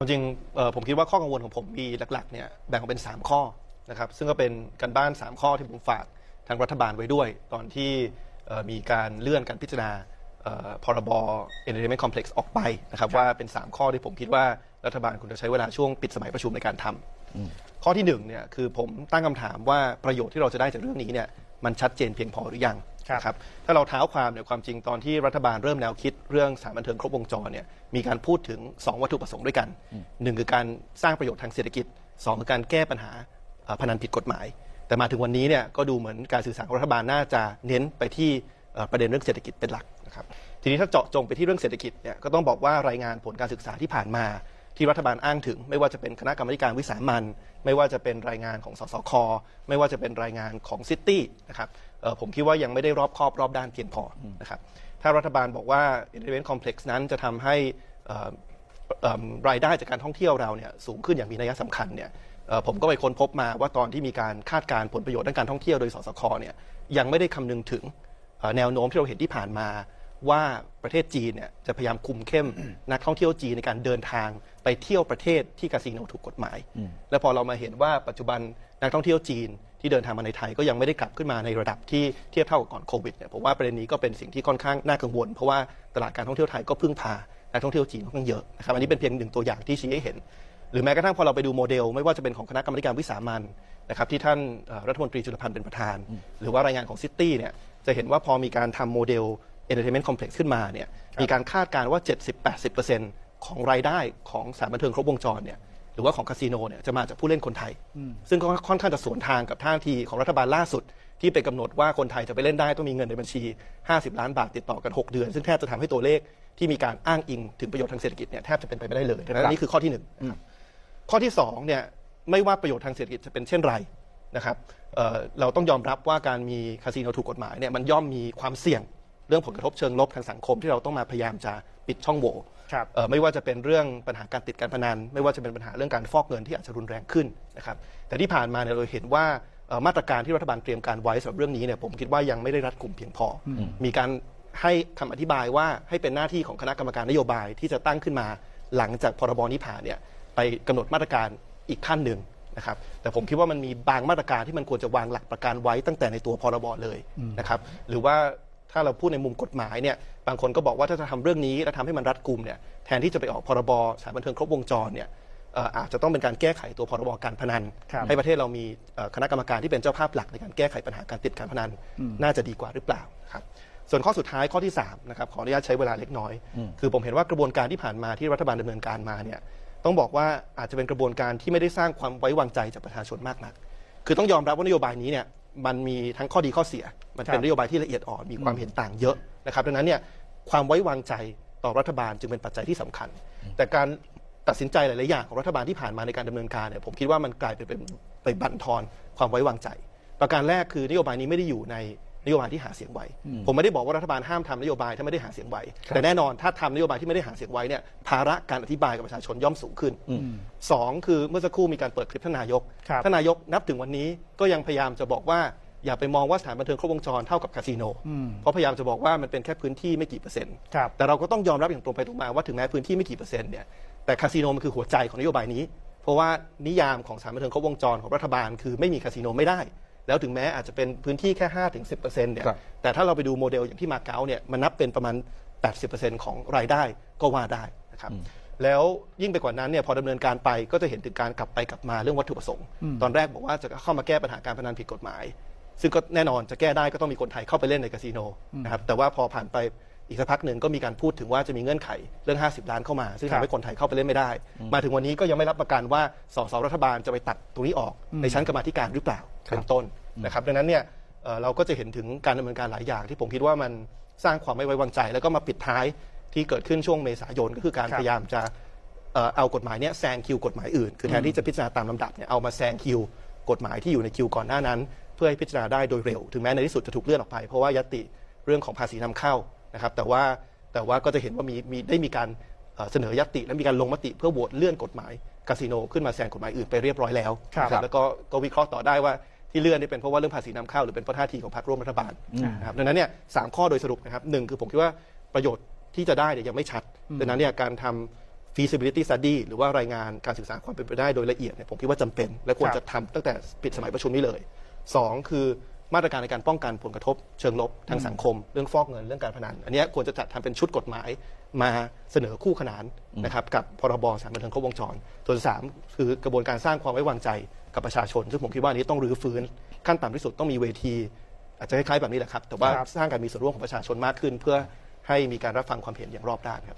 จริงๆเอ่อผมคิดว่าข้อกังวลของผมมีหลักๆเนี่ยแบ่งออกเป็น 3 ข้อนะครับซึ่งก็เป็นการบ้าน 3 ข้อที่ผมฝากทางรัฐบาลไว้ด้วย ตอนที่เอ่อมีการเลื่อนการพิจารณาเอ่อพรบ Entertainment Complex ออกไปนะครับว่าเป็น 3 ข้อที่ผมคิดว่ารัฐบาลควรจะใช้เวลาช่วงปิดสมัยประชุมในการทำข้อที่1เนี่ยคือผมตั้งคำถามว่าประโยชน์ที่เราจะได้จากเรื่องนี้เนี่ยมันชัดเจนเพียงพอหรือยังครับ นะครับถ้าเราเท้าความเนี่ยความจริงตอนที่รัฐบาลเริ่มแนวคิดเรื่องสารบันเทิงครบวงจรเนี่ยมีการพูดถึง 2 วัตถุประสงค์ด้วยกันหนึ่งคือการสร้างประโยชน์ทางเศรษฐกิจสองคือการแก้ปัญหาพนันผิดกฎหมาย แต่มาถึงวันนี้เนี่ยก็ดูเหมือนการสื่อสารของรัฐบาลน่าจะเน้นไปที่ประเด็นเรื่องเศรษฐกิจเป็นหลักนะครับทีนี้ถ้าเจาะจงไปที่เรื่องเศรษฐกิจเนี่ยก็ต้องบอกว่ารายงานผลการศึกษาที่ผ่านมา ที่รัฐบาลอ้างถึง ไม่ว่าจะเป็นคณะกรรมการวิสามันไม่ว่าจะเป็นรายงานของสสคไม่ว่าจะเป็นรายงานของซิตี้นะครับผมคิดว่ายังไม่ได้รอบครอบรอบด้านเพียงพอนะครับถ้ารัฐบาลบอกว่า Entertainment Complex นั้นจะทำให้รายได้จากการท่องเที่ยวเราเนี่ยสูงขึ้นอย่างมีนัยสำคัญเนี่ยผมก็ไปค้นพบมาว่าตอนที่มีการคาดการ์ผลประโยชน์ด้านการท่องเที่ยวโดยสสคเนี่ยยังไม่ได้คำนึงถึงแนวโน้มที่เราเห็นที่ผ่านมา ว่าประเทศจีนเนี่ยจะพยายามคุมเข้มนักท่องเที่ยวจีนในการเดินทางไปเที่ยวประเทศที่คาสิโนถูกกฎหมาย แล้วพอเรามาเห็นว่าปัจจุบันนักท่องเที่ยวจีนที่เดินทางมาในไทยก็ยังไม่ได้กลับขึ้นมาในระดับที่เทียบเท่ากับก่อนโควิดเนี่ยผมว่าประเด็นนี้ก็เป็นสิ่งที่ค่อนข้างน่ากังวล เพราะว่าตลาดการท่องเที่ยวไทยก็พึ่งพานักท่องเที่ยวจีนค่อนข้างเยอะนะครับอันนี้เป็นเพียงหนึ่งตัวอย่างที่ชี้ให้เห็น หรือแม้กระทั่งพอเราไปดูโมเดล ไม่ว่าจะเป็นของคณะกรรมาธิการวิสามันนะครับที่ท่านเอ่อรัฐมนตรีจุลพันธ์เป็นประธาน หรือว่ารายงานของซิตี้เนี่ยจะเห็นว่าพอมีการทำโมเดล Entertainment Complex ขึ้นมาเนี่ยมีการคาดการณ์ว่า 70-80%ของรายได้ของสถานบันเทิงครบวงจรเนี่ยหรือว่าของคาสิโนเนี่ยจะมาจากผู้เล่นคนไทย ซึ่งก็ค่อนข้างจะสวนทางกับท่าทีของรัฐบาลล่าสุด ที่ไปกำหนดว่าคนไทยจะไปเล่นได้ต้องมีเงินในบัญชี 50 ล้านบาทติดต่อกัน 6 เดือน ซึ่งแทบจะทำให้ตัวเลขที่มีการอ้างอิงถึงประโยชน์ทางเศรษฐกิจเนี่ยแทบจะเป็นไปไม่ได้เลยดังนั้นอันนี้คือข้อที่หนึ่งนะครับข้อที่2เนี่ยไม่ว่าประโยชน์ทางเศรษฐกิจจะเป็นเช่นไรนะครับเอ่อเราต้องยอมรับว่าการมีคาสิโนถูกกฎหมายเนี่ยมันย่อมมีความเสี่ยง เรื่องผลกระทบเชิงลบทางสังคมที่เราต้องมาพยายามจะปิดช่องโหว่ครับ เอ่อไม่ว่าจะเป็นเรื่องปัญหาการติดการพนัน ไม่ว่าจะเป็นปัญหาเรื่องการฟอกเงินที่อาจจะรุนแรงขึ้นนะครับแต่ที่ผ่านมาเนี่ยเราเห็นว่าเอ่อมาตรการที่รัฐบาลเตรียมการไว้สำหรับเรื่องนี้เนี่ยผมคิดว่ายังไม่ได้รัดกุมเพียงพออมีการให้คำอธิบายว่าให้เป็นหน้าที่ของคณะกรรมการนโยบายที่จะตั้งขึ้นมาหลังจากพรบนี้ผ่านเนี่ยไปกำหนดมาตรการอีกขั้นหนึ่งนะครับแต่ผมคิดว่ามันมีบางมาตรการที่มันควรจะวางหลักประกันไว้ตั้งแต่ในตัวพรบเลยนะครับหรือว่า ถ้าเราพูดในมุมกฎหมายเนี่ยบางคนก็บอกว่าถ้าจะทำเรื่องนี้แล้วทำให้มันรัดกุมเนี่ยแทนที่จะไปออกพรบสถานบันเทิงครบวงจรเนี่ยเอ่ออาจจะต้องเป็นการแก้ไขตัวพรบการพนัน ครับให้ประเทศเรามีเอ่อคณะกรรมการที่เป็นเจ้าภาพหลักในการแก้ไขปัญหาการติดการพนัน น่าจะดีกว่าหรือเปล่าครับส่วนข้อสุดท้ายข้อที่3นะครับขออนุญาตใช้เวลาเล็กน้อย คือผมเห็นว่ากระบวนการที่ผ่านมาที่รัฐบาลดำเนินการมาเนี่ยต้องบอกว่าอาจจะเป็นกระบวนการที่ไม่ได้สร้างความไว้วางใจจากประชาชนมากนัก คือต้องยอมรับว่านโยบายนี้เนี่ย มันมีทั้งข้อดีข้อเสีย มันเป็นครับนโยบายที่ละเอียดอ่อนมีความเห็นต่างเยอะนะครับดังนั้นเนี่ยความไว้วางใจต่อรัฐบาลจึงเป็นปัจจัยที่สำคัญ แต่การตัดสินใจหลาย ๆ อย่างของรัฐบาลที่ผ่านมาในการดำเนินการเนี่ยผมคิดว่ามันกลายไปเป็นไปบั่นทอนความไว้วางใจ ประการแรกคือนโยบายนี้ไม่ได้อยู่ใน นโยบายที่หาเสียงไว้ ผมไม่ได้บอกว่ารัฐบาลห้ามทำนโยบายถ้าไม่ได้หาเสียงไว้แต่แน่นอนถ้าทำนโยบายที่ไม่ได้หาเสียงไว้เนี่ยภาระการอธิบายกับประชาชนย่อมสูงขึ้นสองคือเมื่อสักครู่มีการเปิดคลิปท่านนายกครับ ท่านนายกนับถึงวันนี้ก็ยังพยายามจะบอกว่าอย่าไปมองว่าสถานบันเทิงครบวงจรเท่ากับคาสิโนเพราะพยายามจะบอกว่ามันเป็นแค่พื้นที่ไม่กี่เปอร์เซ็นต์ ครับ แต่เราก็ต้องยอมรับอย่างตรงไปตรงมาว่าถึงแม้พื้นที่ไม่กี่เปอร์เซ็นต์เนี่ยแต่คาสิโนมันคือหัวใจของนโยบายนี้ เพราะว่านิยามของสถานบันเทิงครบวงจรของรัฐบาล คือไม่มีคาสิโนไม่ได้ แล้วถึงแม้อาจจะเป็นพื้นที่แค่5ถึง10%เนี่ยครับ แต่ถ้าเราไปดูโมเดลอย่างที่มาเก๊าเนี่ยมันนับเป็นประมาณ 80%ของรายได้ก็ว่าได้นะครับแล้วยิ่งไปกว่านั้นเนี่ยพอดำเนินการไปก็จะเห็นถึงการกลับไปกลับมาเรื่องวัตถุประสงค์ ตอนแรกบอกว่าจะเข้ามาแก้ปัญหาการพนันผิดกฎหมาย ซึ่งก็แน่นอนจะแก้ได้ก็ต้องมีคนไทยเข้าไปเล่นในคาสิโนนะครับแต่ว่าพอผ่านไป อีกสักพักหนึ่งก็มีการพูดถึงว่าจะมีเงื่อนไขเรื่อง 50 ล้านเข้ามา ซึ่งครัทำบให้คนไทยเข้าไปเล่นไม่ได้ มาถึงวันนี้ก็ยังไม่รับประกันว่าสสรัฐบาลจะไปตัดตรงนี้ออกในชั้นกรรมาธิการหรือเปล่าเป็นต้นนะครับดังนั้นเนี่ยเอ่อเราก็จะเห็นถึงการดำเนินการหลายอย่างที่ผมคิดว่ามันสร้างความไม่ไว้วางใจ แล้วก็มาปิดท้ายที่เกิดขึ้นช่วงเมษายนก็คือการครับพยายามจะเอ่อเอากฎหมายเนี้ยแซงคิวกฎหมายอื่น คือแทนที่จะพิจารณาตามลำดับเนี่ยเอามาแซงคิวกฎหมายที่อยู่ในคิวก่อนหน้านั้น เพื่อให้พิจารณาได้โดยเร็ว ถึงแม้ในที่สุดจะถูกเลื่อนออกไป เพราะว่ายติเรื่องของภาษีนำเข้า นะครับแต่ว่าแต่ว่าก็จะเห็นว่ามีมีได้มีการเอ่อเสนอยติและมีการลงมติเพื่อโหวตเลื่อนกฎหมายคาสิโนขึ้นมาแซงกฎหมายอื่นไปเรียบร้อยแล้วครับนะแล้วก็ก็วิเคราะห์ต่อได้ว่าที่เลื่อนนี่เป็นเพราะว่าเรื่องภาษีนำเข้า หรือเป็นเพราะท่าทีของพรรคร่วมรัฐบาลนะครับดังนั้นเนี่ยสามข้อโดยสรุปนะครับหนึ่งคือผมคิดว่าประโยชน์ที่จะได้เนี่ยยังไม่ชัดดังนั้นเนี่ยการทำ feasibility study หรือว่ารายงานการศึกษาความเป็นไปได้โดยละเอียดเนี่ยผมคิดว่าจำเป็น และควรครับจะทำตั้งแต่ปิดสมัยประชุมนี้เลยสองคือ มาตรการในการป้องกันผลกระทบเชิงลบทางสังคม เรื่องฟอกเงินเรื่องการพนัน อันเนี้ยควรจะจัดทำเป็นชุดกฎหมายมาเสนอคู่ขนานนะครับกับพรบสถารบันเทิงครบวงจร ส่วนสามคือกระบวนการสร้างความไว้วางใจกับประชาชน ซึ่งผมคิดว่าอันนี้ต้องรื้อฟื้นขั้นต่ำที่สุดต้องมีเวที อาจจะคล้ายๆแบบนี้แหละครับแต่ว่าครับสร้างการมีส่วนร่วมของประชาชนมากขึ้น เพื่อให้มีการรับฟังความเห็นอย่างรอบด้านครับ